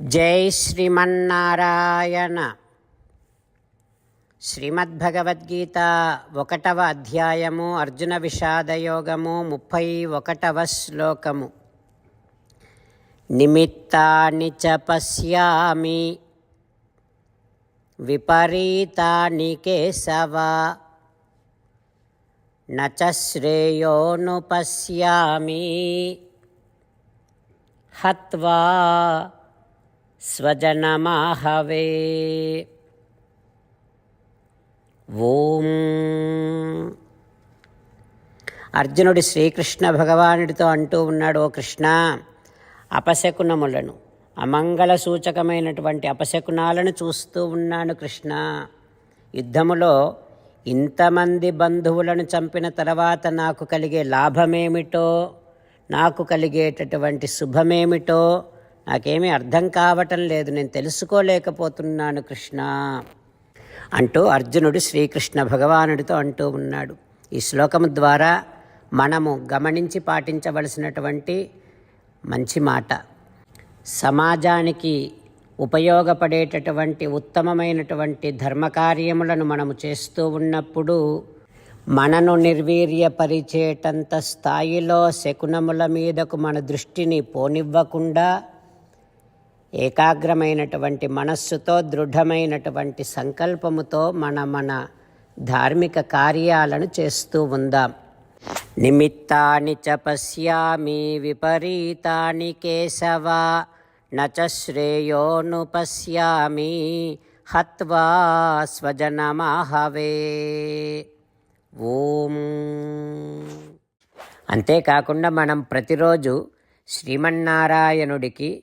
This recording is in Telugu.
జై శ్రీమన్నారాయణ. శ్రీమద్భగవద్గీత ఒకటవ అధ్యాయము అర్జున విషాదయోగము ముప్పై ఒకటవ శ్లోకము. నిమిత్తాన్ని చ పశ్యామి విపరీతాని కేశవ నచ శ్రేయోను పశ్యామి హత్వా స్వజనమాహవే ఓం. అర్జునుడి శ్రీకృష్ణ భగవానుడితో అంటూ ఉన్నాడు ఓ కృష్ణ అపశకునములను అమంగళ సూచకమైనటువంటి అపశకునాలను చూస్తూ ఉన్నాను కృష్ణ. యుద్ధములో ఇంతమంది బంధువులను చంపిన తర్వాత నాకు కలిగే లాభమేమిటో నాకు కలిగేటటువంటి శుభమేమిటో నాకేమీ అర్థం కావటం లేదు. నేను తెలుసుకోలేకపోతున్నాను కృష్ణ అంటూ అర్జునుడు శ్రీకృష్ణ భగవానుడితో అంటూ ఉన్నాడు. ఈ శ్లోకము ద్వారా మనము గమనించి పాటించవలసినటువంటి మంచి మాట. సమాజానికి ఉపయోగపడేటటువంటి ఉత్తమమైనటువంటి ధర్మకార్యములను మనము చేస్తూ ఉన్నప్పుడు మనను నిర్వీర్యపరిచేటంత స్థాయిలో శకునముల మీదకు మన దృష్టిని పోనివ్వకుండా ఏకాగ్రమైనటువంటి మనస్సుతో దృఢమైనటువంటి సంకల్పముతో మన మన ధార్మిక కార్యాలను చేస్తూ ఉందాం. నిమిత్తాని చ పశ్యామి విపరీతాని కేశవ నచ శ్రేయోను పశ్యామి హత్వా స్వజనమాహవే. ఓం. అంతేకాకుండా మనం ప్రతిరోజు శ్రీమన్నారాయణుడికి